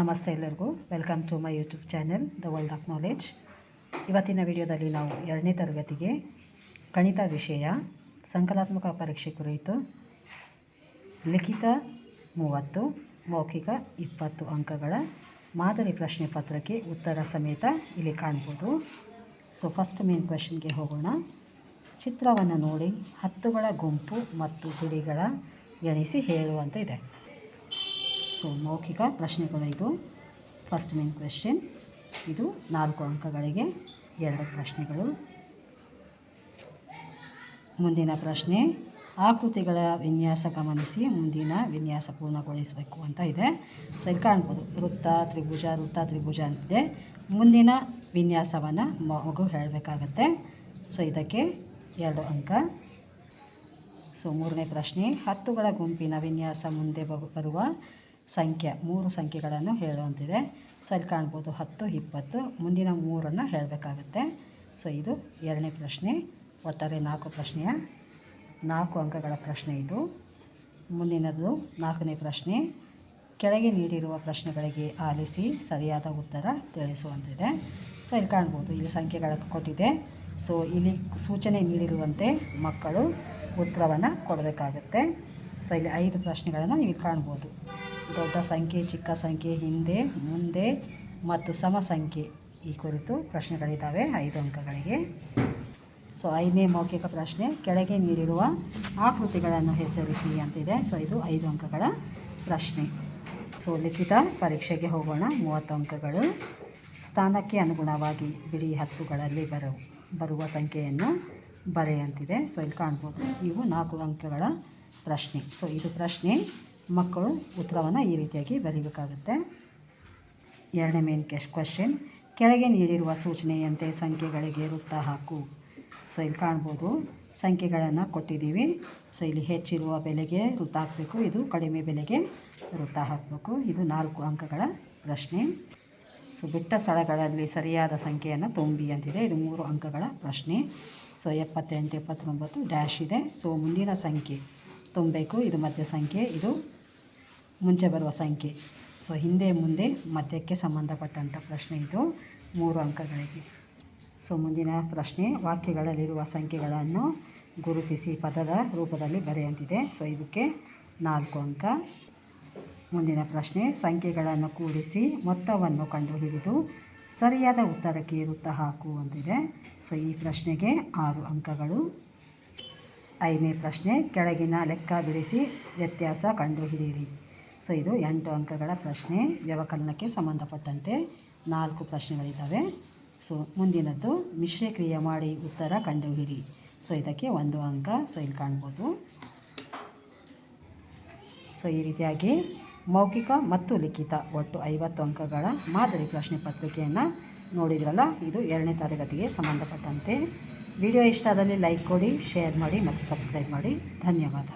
ನಮಸ್ತೆ ಎಲ್ಲರಿಗೂ. Welcome to my YouTube channel the world of knowledge ಇವತ್ತಿನ ವಿಡಿಯೋದಲ್ಲಿ ನಾವು ಎರಡನೇ ತರಗತಿಗೆ ಗಣಿತ ವಿಷಯ ಸಂಕಲಾತ್ಮಕ ಪರೀಕ್ಷೆ ಕುರಿತು, ಲಿಖಿತ ಮೂವತ್ತು, ಮೌಖಿಕ ಇಪ್ಪತ್ತು ಅಂಕಗಳ ಮಾದರಿ ಪ್ರಶ್ನೆ ಪತ್ರಕ್ಕೆ ಉತ್ತರ ಸಮೇತ ಇಲ್ಲಿ ಕಾಣ್ಬೋದು. ಸೊ ಫಸ್ಟ್ ಮೇನ್ ಕ್ವೆಶನ್ಗೆ ಹೋಗೋಣ. ಚಿತ್ರವನ್ನು ನೋಡಿ ಹತ್ತುಗಳ ಗುಂಪು ಮತ್ತು ಬಿಡಿಗಳ ಎಣಿಸಿ ಹೇಳುವಂತ ಇದೆ. ಸೊ, ಮೌಖಿಕ ಪ್ರಶ್ನೆಗಳು ಇದು ಫಸ್ಟ್ ಮೇನ್ ಕ್ವೆಶ್ಚನ್ ಇದು ನಾಲ್ಕು ಅಂಕಗಳಿಗೆ ಎರಡು ಪ್ರಶ್ನೆಗಳು. ಮುಂದಿನ ಪ್ರಶ್ನೆ, ಆಕೃತಿಗಳ ವಿನ್ಯಾಸ ಗಮನಿಸಿ, ಮುಂದಿನ ವಿನ್ಯಾಸ ಪೂರ್ಣಗೊಳಿಸಬೇಕು ಅಂತ ಇದೆ. ಸೊ, ಇಲ್ಲಿ ಕಾಣ್ಬೋದು, ವೃತ್ತ, ತ್ರಿಭುಜ ವೃತ್ತ, ತ್ರಿಭುಜ ಅಂತಿದೆ. ಮುಂದಿನ ವಿನ್ಯಾಸವನ್ನು ಮಗು ಹೇಳಬೇಕಾಗತ್ತೆ. ಸೊ, ಇದಕ್ಕೆ ಎರಡು ಅಂಕ. ಸೊ, ಮೂರನೇ ಪ್ರಶ್ನೆ, ಹತ್ತುಗಳ ಗುಂಪಿನ ವಿನ್ಯಾಸ ಮುಂದೆ ಬರು- ಬರುವ ಸಂಖ್ಯೆ, ಮೂರು ಸಂಖ್ಯೆಗಳನ್ನು ಹೇಳುವಂತಿದೆ. ಸೊ, ಇಲ್ಲಿ ಕಾಣ್ಬೋದು ಹತ್ತು, ಇಪ್ಪತ್ತು, ಮುಂದಿನ ಮೂರನ್ನು ಹೇಳಬೇಕಾಗತ್ತೆ. ಸೊ, ಇದು ಎರಡನೇ ಪ್ರಶ್ನೆ, ಒಟ್ಟಾರೆ ನಾಲ್ಕು ಪ್ರಶ್ನೆಯ? ನಾಲ್ಕು ಅಂಕಗಳ ಪ್ರಶ್ನೆ ಇದು. ಮುಂದಿನದು ನಾಲ್ಕನೇ ಪ್ರಶ್ನೆ, ಕೆಳಗೆ ನೀಡಿರುವ ಪ್ರಶ್ನೆಗಳಿಗೆ ಆಲಿಸಿ ಸರಿಯಾದ ಉತ್ತರ ತಿಳಿಸುವಂತಿದೆ. ಸೊ, ಇಲ್ಲಿ ಕಾಣ್ಬೋದು ಇಲ್ಲಿ ಸಂಖ್ಯೆಗಳನ್ನು ಕೊಟ್ಟಿದೆ. ಸೊ, ಇಲ್ಲಿ ಸೂಚನೆ ನೀಡಿರುವಂತೆ ಮಕ್ಕಳು ಉತ್ತರವನ್ನು ಕೊಡಬೇಕಾಗತ್ತೆ. ಸೊ, ಇಲ್ಲಿ ಐದು ಪ್ರಶ್ನೆಗಳನ್ನು ನೀವು ಕಾಣ್ಬೋದು. ದೊಡ್ಡ ಸಂಖ್ಯೆ, ಚಿಕ್ಕ ಸಂಖ್ಯೆ, ಹಿಂದೆ, ಮುಂದೆ ಮತ್ತು ಸಮ ಸಂಖ್ಯೆ ಈ ಕುರಿತು ಪ್ರಶ್ನೆಗಳಿದ್ದಾವೆ. ಐದು ಅಂಕಗಳಿಗೆ. ಸೊ, ಐದನೇ ಮೌಖಿಕ ಪ್ರಶ್ನೆ, ಕೆಳಗೆ ನೀಡಿರುವ ಆಕೃತಿಗಳನ್ನು ಹೆಸರಿಸಿ ಅಂತಿದೆ. ಸೊ, ಇದು ಐದು ಅಂಕಗಳ ಪ್ರಶ್ನೆ. ಸೊ, ಲಿಖಿತ ಪರೀಕ್ಷೆಗೆ ಹೋಗೋಣ. ಮೂವತ್ತು ಅಂಕಗಳು. ಸ್ಥಾನಕ್ಕೆ ಅನುಗುಣವಾಗಿ ಬಿಡಿ ಹತ್ತುಗಳಲ್ಲಿ ಬರು, ಬರುವ ಸಂಖ್ಯೆಯನ್ನು ಬರೆಯಂತಿದೆ. ಸೊ, ಇಲ್ಲಿ ಕಾಣ್ಬೋದು. ಇವು ನಾಲ್ಕು ಅಂಕಗಳ ಪ್ರಶ್ನೆ. ಸೊ, ಇದು ಪ್ರಶ್ನೆ ಮಕ್ಕಳು ಉತ್ತರವನ್ನು ಈ ರೀತಿಯಾಗಿ ಬರೀಬೇಕಾಗುತ್ತೆ. ಎರಡನೇ ಮೇನ್ ಕೆಶ್ ಕ್ವಶನ್ ಕೆಳಗೆ ನೀಡಿರುವ ಸೂಚನೆಯಂತೆ ಸಂಖ್ಯೆಗಳಿಗೆ ವೃತ್ತ ಹಾಕು. ಸೊ ಇಲ್ಲಿ ಕಾಣ್ಬೋದು. ಸಂಖ್ಯೆಗಳನ್ನು ಕೊಟ್ಟಿದ್ದೀವಿ. ಸೊ ಇಲ್ಲಿ ಹೆಚ್ಚಿರುವ ಬೆಲೆಗೆ ವೃತ್ತ ಹಾಕಬೇಕು. ಇದು ಕಡಿಮೆ ಬೆಲೆಗೆ ವೃತ್ತ ಹಾಕಬೇಕು. ಇದು ನಾಲ್ಕು ಅಂಕಗಳ ಪ್ರಶ್ನೆ. ಸೊ ಬಿಟ್ಟ ಸ್ಥಳಗಳಲ್ಲಿ ಸರಿಯಾದ ಸಂಖ್ಯೆಯನ್ನು ತುಂಬಿ ಅಂತಿದೆ. ಇದು ಮೂರು ಅಂಕಗಳ ಪ್ರಶ್ನೆ. ಸೊ ಎಪ್ಪತ್ತೆಂಟು, ಎಪ್ಪತ್ತೊಂಬತ್ತು ಡ್ಯಾಶ್ ಇದೆ. ಸೊ ಮುಂದಿನ ಸಂಖ್ಯೆ ತುಂಬಬೇಕು. ಇದು ಮಧ್ಯ ಸಂಖ್ಯೆ ಇದು ಮುಂಚೆ ಬರುವ ಸಂಖ್ಯೆ. ಸೊ ಹಿಂದೆ, ಮುಂದೆ, ಮಧ್ಯಕ್ಕೆ ಸಂಬಂಧಪಟ್ಟಂಥ ಪ್ರಶ್ನೆ ಇದು. ಮೂರು ಅಂಕಗಳಿಗೆ. ಸೊ ಮುಂದಿನ ಪ್ರಶ್ನೆ, ವಾಕ್ಯಗಳಲ್ಲಿರುವ ಸಂಖ್ಯೆಗಳನ್ನು ಗುರುತಿಸಿ ಪದದ ರೂಪದಲ್ಲಿ ಬರೆಯಂತಿದೆ. ಸೊ ಇದಕ್ಕೆ ನಾಲ್ಕು ಅಂಕ. ಮುಂದಿನ ಪ್ರಶ್ನೆ, ಸಂಖ್ಯೆಗಳನ್ನು ಕೂಡಿಸಿ ಮೊತ್ತವನ್ನು ಕಂಡುಹಿಡಿದು ಸರಿಯಾದ ಉತ್ತರಕ್ಕೆ ವೃತ್ತ ಹಾಕು ಅಂತಿದೆ. ಸೊ ಈ ಪ್ರಶ್ನೆಗೆ ಆರು ಅಂಕಗಳು. ಐದನೇ ಪ್ರಶ್ನೆ, ಕೆಳಗಿನ ಲೆಕ್ಕ ಬಿಡಿಸಿ ವ್ಯತ್ಯಾಸ ಕಂಡುಹಿಡಿಯಿರಿ. ಸೊ ಇದು ಎಂಟು ಅಂಕಗಳ ಪ್ರಶ್ನೆ, ವ್ಯವಕಲನಕ್ಕೆ ಸಂಬಂಧಪಟ್ಟಂತೆ ನಾಲ್ಕು ಪ್ರಶ್ನೆಗಳಿದ್ದಾವೆ. ಸೊ ಮುಂದಿನದ್ದು ಮಿಶ್ರಕ್ರಿಯೆ ಮಾಡಿ ಉತ್ತರ ಕಂಡುಹಿಡಿ. ಸೊ ಇದಕ್ಕೆ ಒಂದು ಅಂಕ, ಸೊ ಇಲ್ಲಿ ಕಾಣ್ಬೋದು. ಸೊ ಈ ರೀತಿಯಾಗಿ ಮೌಖಿಕ ಮತ್ತು ಲಿಖಿತ ಒಟ್ಟು ಐವತ್ತು ಅಂಕಗಳ ಮಾದರಿ ಪ್ರಶ್ನೆ ಪತ್ರಿಕೆಯನ್ನು ನೋಡಿದ್ರಲ್ಲ, ಇದು ಎರಡನೇ ತರಗತಿಗೆ ಸಂಬಂಧಪಟ್ಟಂತೆ. ವಿಡಿಯೋ ಇಷ್ಟ ಆದಲ್ಲಿ ಲೈಕ್ ಕೊಡಿ, ಶೇರ್ ಮಾಡಿ ಮತ್ತು ಸಬ್ಸ್ಕ್ರೈಬ್ ಮಾಡಿ. ಧನ್ಯವಾದ.